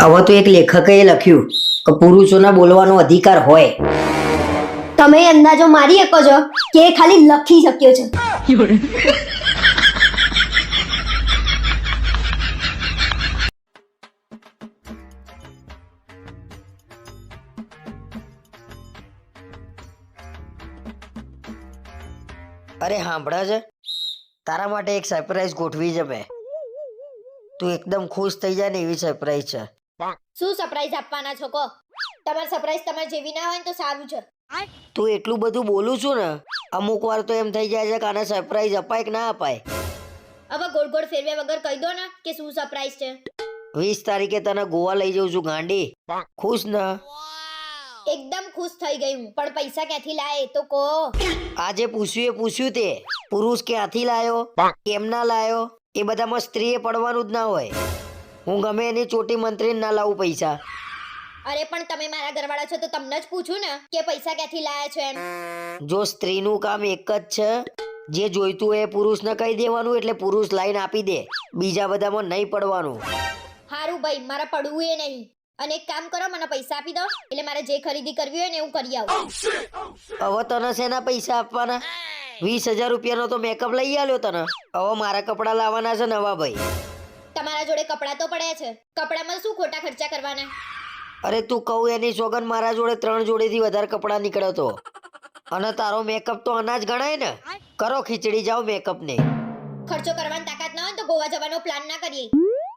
હવે તો એક લેખકે લખ્યું કે પુરુષોના બોલવાનો અધિકાર હોય. તમે અંદાજો મારી શકો છો કે એ ખાલી લખી શક્યો છે. અરે સાંભળે છે? તારા માટે એક સરપ્રાઈઝ ગોઠવી છે મેં. તું એકદમ ખુશ થઈ જાય ને એવી સરપ્રાઈઝ છે. શું સરપ્રાઈઝ આપવાના છો કો તમારી સરપ્રાઈઝ તમાર જેવી ના હોય ને તો સારું છે. તું એટલું બધું બોલું છું ને અમુક વાર તો એમ થઈ જાય છે કે આને સરપ્રાઈઝ અપાય કે ના અપાય. હવે ગોળ ગોળ ફેરવ્યા વગર કહી દો ને કે શું સરપ્રાઈઝ છે. વીસ તારીખે તને ગોવા લઈ જઉં છું ગાંડી. ખુશ ને? એકદમ ખુશ થઈ ગઈ હું પણ પૈસા ક્યાંથી લાય તો કો આજે પૂછ્યું એ પૂછ્યું તે પુરુષ ક્યાંથી લાયો? કેમ ના લાયો? એ બધામાં સ્ત્રીએ પડવાનું જ ના હોય. હું ગમે એની ચોટી મંત્રીને ના લાવું પૈસા. અરે પણ તમે મારા ઘરવાળા છો તો તમને જ પૂછું ને કે પૈસા ક્યાંથી લાયા છો એમ. જો સ્ત્રીનું કામ એક જ છે જે જોઈતું હોય એ પુરુષને કહી દેવાનું એટલે પુરુષ લાઈન આપી દે. બીજા બધામાં નહીં પડવાનું. હારું ભાઈ મારે પડવું એ નહીં. અને એક કામ કરો મને પૈસા આપી દો એટલે મારે જે ખરીદી કરવી હોય ને હું કરી આવું. હવે તને શેના પૈસા આપવાના? વીસ હજાર રૂપિયાનો તો મેકઅપ લઈ આવ્યો તને. હવે મારા કપડાં લાવવાના છે નવા ભાઈ. તમારા જોડે કપડાં તો પડ્યા છે. કપડામાં શું ખોટા ખર્ચા કરવાના? અરે તું કહું એની સોગન મારા જોડે ત્રણ જોડેથી વધારે કપડાં નીકળ્યો તો અને તારો મેકઅપ તો અનાજ ગણાય ને? કરો ખીચડી જાઓ મેકઅપ ને. ખર્ચો કરવાની તાકાત ના હોય તો ગોવા જવાનો પ્લાન ના કરીએ.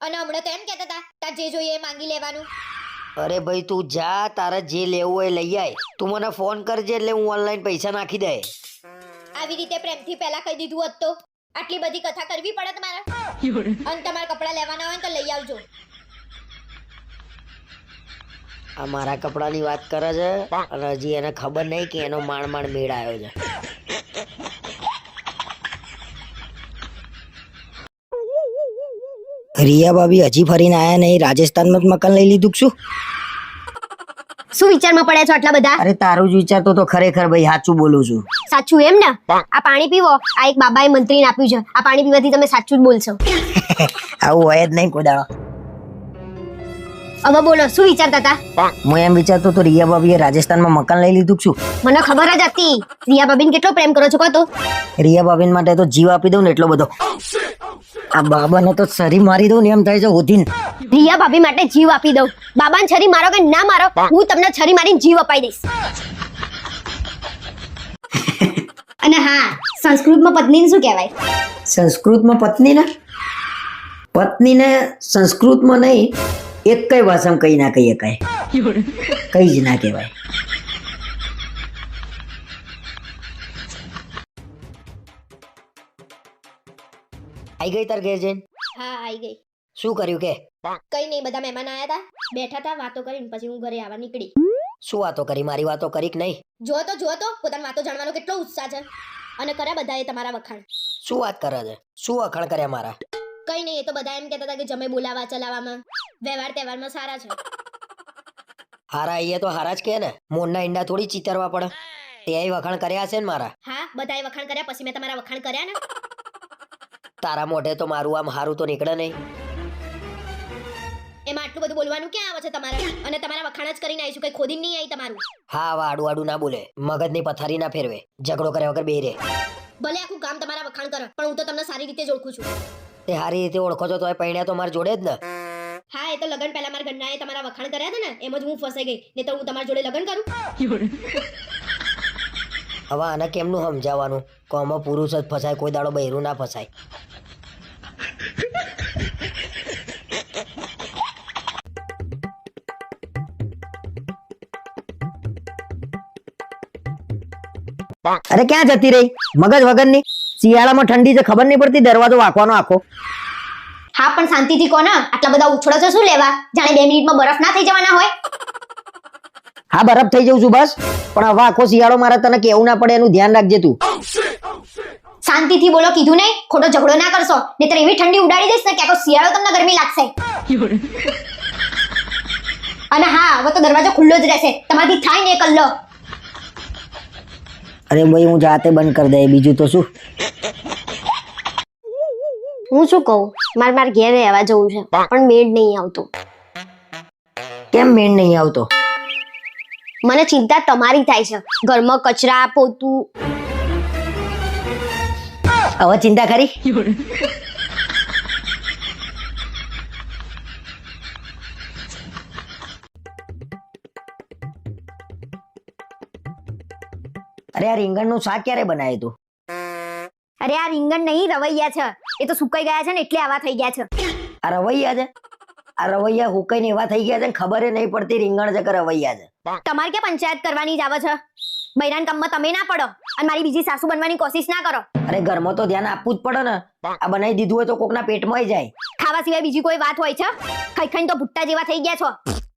અને હમણાં તો એમ કહેતા હતા તાર જે જોઈએ એ માંગી લેવાનું. અરે ભાઈ તું જા તારે જે લેવું હોય લઈ આય. તું મને ફોન કરજે એટલે હું ઓનલાઈન પૈસા નાખી દે. આવી રીતે પ્રેમથી પહેલા કહી દીધું હોત તો. આટલી બધી કથા કરવી પડે તમારે? અને તમારે કપડાં લેવાના હોય તો લઈ આવજો. આ મારા કપડાની વાત કરે છે અને હજી એને ખબર નહીં કે એનો માણ માણ મેળ આવ્યો છે. રિયા ભાભી હજી ફરીને આયા નહીં? રાજસ્થાનમાં જ મકાન લઈ લીધું શું? શું વિચારમાં પડ્યા છો આટલા બધા? અરે તારું જ વિચારતો તો ખરેખર ભાઈ સાચું બોલું છું. સાચું એમ ને? આ પાણી પીવો. આ એક બાબાએ મંત્રીને આપ્યું છે. આ પાણી પીવાથી તમે સાચું જ બોલશો. આવું હોય જ નહીં કોઈ દાડો હવે બોલો શું વિચારતા હતા? હું એમ વિચારતો તો રિયા ભાભીએ રાજસ્થાનમાં મકાન લઈ લીધું છું મને ખબર જ હતી. રિયા બાબીને કેટલો પ્રેમ કરો છો કહો તો. રિયા ભાભીન માટે તો જીવ આપી દઉં ને એટલો બધો. આ બાબાને તો સરી મારી દઉં ને એમ થાય છે હોધીન રિયા ભાભી માટે જીવ આપી દઉં. બાબાને છરી મારો કે ના મારો હું તમને છરી મારીને જીવ અપાઈ દઈશ. અને હા સંસ્કૃતમાં પત્નીને શું કહેવાય? સંસ્કૃતમાં પત્નીને? પત્નીને સંસ્કૃતમાં નહીં એક કઈ ભાષામાં કઈ ના કહીએ કઈ. કઈ જ ના કહેવાય. આઈ ગઈ તાર ઘેર જઈને? હા આઈ ગઈ. શું કર્યું કે? કઈ નહીં બધા મહેમાન આયા હતા બેઠા હતા વાતો કરીને પછી હું ઘરે આવવા નીકળી. શું વાતો કરી? મારી વાતો કરી કે નહીં? જો તો જો તો પોતાની વાતો જાણવાનો કેટલો ઉત્સાહ છે. અને કર્યા બધાએ તમારા વખાણ. શું વાત કરે છે? શું વખાણ કર્યા મારા? કઈ નહીં એ તો બધા એમ કહેતા હતા કે જમે બોલાવા ચલાવવામાં. વ્યવહાર તહેવારમાં સારા છે. હારા અહીંયા તો હારા જ કે ને. મોરના ઈંડા થોડી ચીતરવા પડે. તે વખાણ કર્યા હશે ને મારા. હા બધાએ વખાણ કર્યા પછી મેં તમારા વખાણ કર્યા ને? તારા મોઢે તો મારું આમ હારું તો નીકળે નહીં. એમાં આટલું બધું બોલવાનું ક્યાં આવે છે તમારે? અને તમારા વખાણ જ કરીને આવીશું કઈ ખોદી નહીં આવી તમારું. હા આવા આડું આડું ના બોલે. મગજની પથારી ના ફેરવે. ઝઘડો કર્યા વગર બે રે ભલે આખું ગામ તમારા વખાણ કરે પણ હું તો તમને સારી રીતે જ ઓળખું છું. તે સારી રીતે ઓળખો છો તોય પૈણ્યા તો મારી જોડે જ ને. હા એ તો લગન પહેલા મારા ઘરનાએ તમારા વખાણ કર્યા હતા ને એમ જ હું ફસાઈ ગઈ. નહીં તો હું તમારા જોડે લગન કરું. હવે આને કેમનું સમજાવવાનું? કોમાં પુરુષ જ ફસાય કોઈ દાડો બહેરું ના ફસાય. અરે ક્યાં જતી રહી? મગજ વગરની? શિયાળામાં ઠંડી છે ખબર નહીં પડતી દરવાજો વાંકવાનો આખો. હા પણ શાંતિથી કોના આટલા બધા ઉછળો છો શું લેવા? જાણે બે મિનિટમાં બરફ ના થઈ જવાના હોય. હા બરફ થઈ જઉં છું બસ પણ હવે આખો શિયાળો મારે તને કેવું ના પડે એનું ધ્યાન રાખજે તું. શાંતિથી બોલો કીધું નહીં? ખોટો ઝઘડો ના કરશો નહીતર એવી ઠંડી ઉડાડી દઈશ ને કે આખો શિયાળો તમને ગરમી લાગશે. અને હા હવે તો દરવાજો ખુલ્લો જ રહેશે. તમારાથી થાય ને કલ્લો. અરે ભાઈ હું જાતે બંધ કરી દે. બીજું તો શું? હું શું કહું? મારે મારે ઘેર રહેવા જવું છે પણ મેળ નહીં આવતું. કેમ મેળ નહીં આવતો? મને ચિંતા તમારી થાય છે. ઘરમાં કચરા પોતું. હવે ચિંતા કરી અરે આ રીંગણનું શાક ક્યારે બનાવ્યું તું? અરે આ રીંગણ નહીં રવૈયા છે. એ તો સુકાઈ ગયા છે ને એટલે આવા થઈ ગયા છે. આ રવૈયા છે? આ રવૈયા હુકાઈને એવા થઈ ગયા છે ને ખબર નહીં પડતી રીંગણ છે કે રવૈયા છે. તમારે ક્યાં પંચાયત કરવાની જ આવે છે? બૈરાન કામમાં તમે ના પડો અને મારી બીજી સાસુ બનવાની કોશિશ ના કરો. અરે ઘરમાં તો ધ્યાન આપવું જ પડે ને. આ બનાવી દીધું હોય તો કોકના પેટમાં જાય. ખાવા સિવાય બીજી કોઈ વાત હોય છે? ખાઈ ખાઈને તો ભુટ્ટા જેવા થઈ ગયા છો.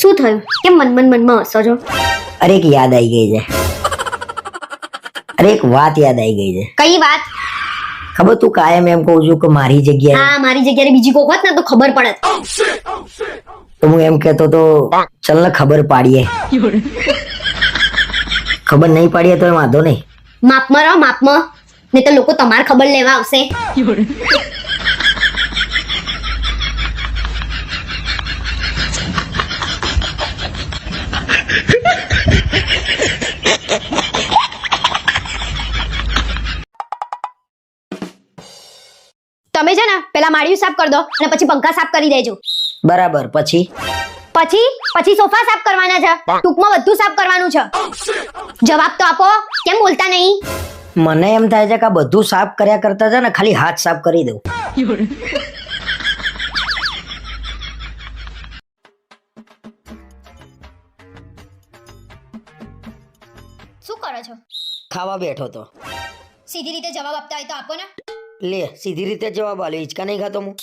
શું થયું? કેમ મન મન મનમાં હસો છો અરે એક યાદ આવી ગઈ છે. અરે એક વાત યાદ આવી ગઈ છે. કઈ વાત? ખબર તું કાયમ એમ કહું છું કે મારી જગ્યાએ હા મારી જગ્યાએ બીજી કોક હોત ને તો ખબર પડત. તો હું એમ કહેતો તો ચલ ને ખબર પાડીએ. ખબર નહીં પાડીએ તો વાંધો નહીં. માપમાં રહો માપમાં નહીં તો લોકો તમારે ખબર લેવા આવશે. તમે છે ને પેલા માળિયું સાફ કરી દો અને પછી પંખા સાફ કરી દેજો. બરાબર પછી? પછી પછી સોફા સાફ કરવાના છે. ટૂંકમાં બધું સાફ કરવાનું છે. જવાબ તો આપો. કેમ બોલતા નહીં? મને એમ થાય છે કે આ બધું સાફ કર્યા કરતા છે ને ખાલી હાથ સાફ કરી દઉં. ખાવા બેઠો તો. સીધી રીતે જવાબ આપતા હોય તો આપો ને. લે સીધી રીતે જવાબ આલે હિચકા નહીં ખાતો હું.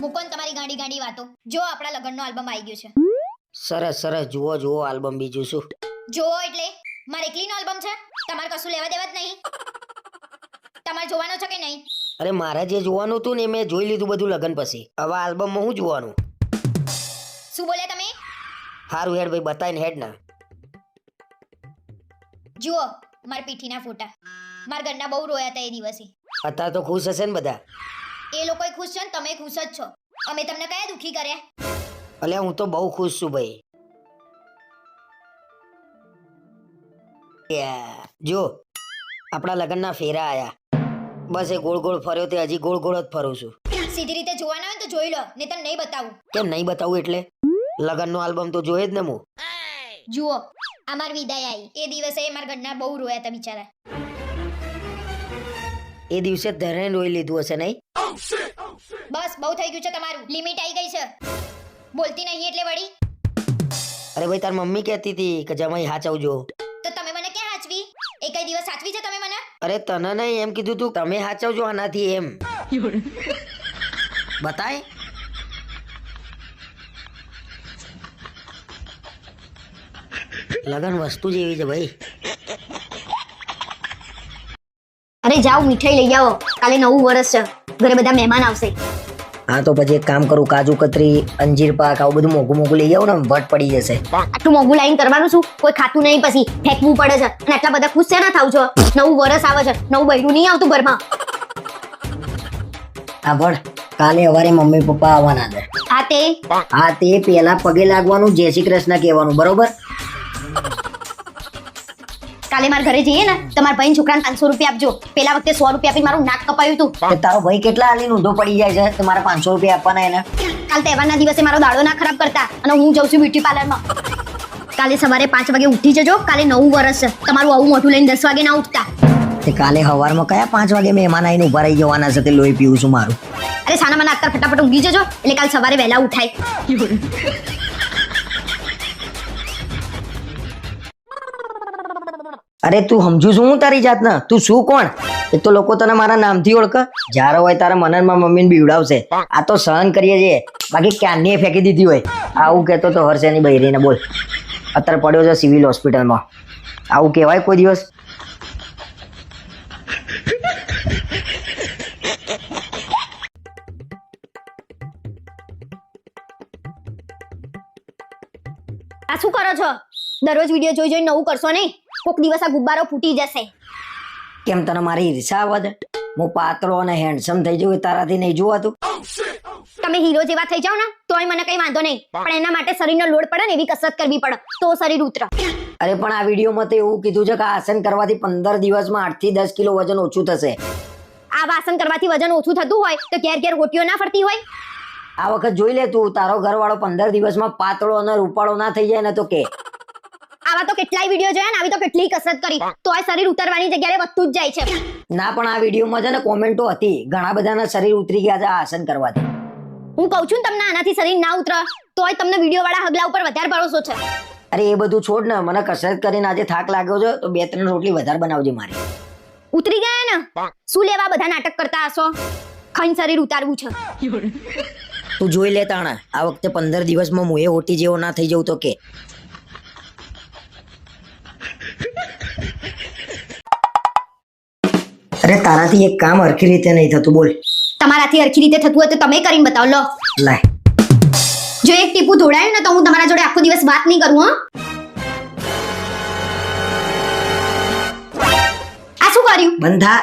મૂકો ને તમારી ગાંડી ગાંડી વાતો. જો આપણા લગ્નનો આલ્બમ આવી ગયો છે. સરસ સરસ જુઓ જુઓ આલ્બમ બીજું શું. જુઓ એટલે મારે એકલીનો આલ્બમ છે? તમારે કશું લેવા દેવા જ નહીં. તમારે જોવાનો છે કે નહીં? અરે મારે જે જોવાનું હતું ને એ મેં જોઈ લીધું બધું લગ્ન પછી. હવે આલ્બમમાં હું જોવાનું? શું બોલ્યા તમે? હારું હેડ ભાઈ બતાવીને હેડ ના જુઓ. મારા પીઠીના ફોટા. માર ઘરના બહુ રોયા હતા એ દિવસે. અત્યારે તો ખુશ હશે ને બધા? એ લોકો ખુશ છે ને તમે ખુશ જ છો. અમે તમને કયા દુખી કર્યા? અલ્યા હું તો બહુ ખુશ છું ભાઈ. જો આપણા લગ્નના ફેરા આયા. બસ એ ગોળ ગોળ ફર્યો તે હજી ગોળ ગોળ જ ફરું છું. સીધી રીતે જોવાના હોય તો જોઈ લો નહીં તો નહીં બતાવું. કેમ નહીં બતાવું એટલે? લગ્નનો આલ્બમ તો જોઈએ જ ને હું. જુઓ અમાર વિદાય આવી એ દિવસે મારા ઘરના બહુ રોયા હતા બિચારા. એ દિવસે ધરે રોઈ લીધું હશે નહીં? બસ બહુ થઈ ગયું છે તમારું. લિમિટ આવી ગઈ છે. બોલતી નહીં એટલે વળી. અરે ભાઈ તાર મમ્મી કહેતી હતી કે જમાઈ હાચવજો. તો તમે મને ક્યાં હાચવી? એકાઈ કઈ દિવસ સાચવી છે તમે મને? અરે તને નહીં એમ કીધું તું તમે હાચવજો આનાથી એમ. બતાય. લગન વસ્તુ જેવી છે ભાઈ. અરે જાઓ મીઠાઈ લઈ આવો. કાલે નવું વર્ષ છે. ઘરે બધા મહેમાન આવશે. હા તો પછી એક કામ કરું કાજુ કતરી અંજીર પાક આવું બધું મોઘું મોઘું લઈ આવું ને વટ પડી જશે. આટલું મોંઘું લાઈન કરવાનું શું? કોઈ ખાતું નહીં પછી ફેંકવું પડે છે. અને આટલા બધા ખુશ છે ને થાવ છો? નવું વર્ષ આવે છે. નવું બૈરું નહીં આવતું ઘરમાં. હા પણ કાલે સવારે મમ્મી પપ્પા આવવાના છે. હા તે. હા તે પેલા પગે લાગવાનું જય શ્રી કૃષ્ણ કહેવાનું બરોબર? કાલે મારા ઘરે જઈએ ને તમારા ભાઈ છોકરાને પાંચસો રૂપિયા આપજો. પેલા વખતે સો રૂપિયા આપી મારું નાક કપાયું હતું. તારો ભાઈ કેટલા હાલી ઊંધો પડી જાય છે? તમારે પાંચસો રૂપિયા આપવાના એને. કાલ તહેવારના દિવસે મારો દાડો ના ખરાબ કરતા અને હું જઉં છું બ્યુટી પાર્લરમાં. કાલે સવારે પાંચ વાગે ઉઠી જજો કાલે નવું વર્ષ છે. તમારું આવું મોઢું લઈને દસ વાગે ના ઉઠતા. તે કાલે સવારમાં કયા પાંચ વાગે મહેમાન આવીને ઊભા રહી જવાના છે તે લોહી પીવું છું મારું. અરે સાના મને અત્યારે ફટાફટ ઊંઘી જજો એટલે કાલ સવારે વહેલા ઉઠાય. અરે તું સમજુ છું હું તારી જાતને. તું શું કોણ? એ તો લોકો તને મારા નામથી ઓળખે. જ્યારે હોય તારા મનનમાં મમ્મીને બીવડાવશે. આ તો સહન કરીએ છીએ. બાકી ક્યારની ફેંકી દીધી હોય? આવું કહેતો તો હર્ષેની બૈરીને બોલ. અત્યારે પડ્યો છે સિવિલ હોસ્પિટલમાં. આવું કહેવાય કોઈ દિવસ? આ શું કરો છો? દરરોજ વીડિયો જોઈ જોઈ નવું કરશો નહીં? કોક દિવસ આ ગુબ્બારો ફૂટી જશે. કેમ તને મારી ઈર્ષા આવે છે? હું પાતળો અને હેન્ડસમ થઈ જવું તારાથી નહીં જોવાતું. તમે હીરો જેવા થઈ જાઓ ને તોય મને કઈ વાંધો નહીં. પણ એના માટે શરીરનો લોડ પડે ને એવી કસરત કરવી પડે. તો શરીર ઉતરે. અરે પણ આ વિડીયોમાં તો એવું કીધું છે કે આસન કરવાથી પંદર દિવસમાં આઠથી દસ કિલો વજન ઓછું થશે. આ વાસન કરવાથી વજન ઓછું થતું હોય તો ઘેર ઘેર ગોટીઓ ના ફરતી હોય. આ વખત જોઈ લે તું તારો ઘરવાળો પંદર દિવસમાં પાતળો અને રૂપાળો ના થઈ જાય ને તો કે. આવા તો કેટલાય વીડિયો જોયા ને આવી તો કેટલી કસરત કરી. તોય શરીર ઉતરવાની જગ્યાએ વધતું જ જાય છે. ના પણ આ વિડીયોમાં છે ને કોમેન્ટો હતી. ઘણા બધાના શરીર ઉતરી ગયા છે આ આસન કરવાથી. હું કહું છું ને તમને આનાથી શરીર ના ઉતરે તોય તમને વીડિયો વાળા હગલા ઉપર વધારે ભરોસો છે. અરે એ બધું છોડ ને મને કસરત કરીને આજે થાક લાગ્યો છે તો બે ત્રણ રોટલી વધારે બનાવજે મારી. ઉતરી ગયા ને? શું લેવા બધા નાટક કરતા હશો? ખાઈ શરીર ઉતારવું છે. તું જોઈ લે તાણા આ વખતે પંદર દિવસમાં હું એ ઓટી જેવો ના થઈ જવું તો કે. અરે તારાથી એક કામ હરખી રીતે નહીં થતું બોલ. તમારાથી હરખી રીતે થતું હોય તો તમે કરીને બતાવો લો. લાય. જો એક ટીપું ધોડાયું ને તો હું તમારા જોડે આખો દિવસ વાત નહીં કરું હા? આ શું કર્યું? બંધા.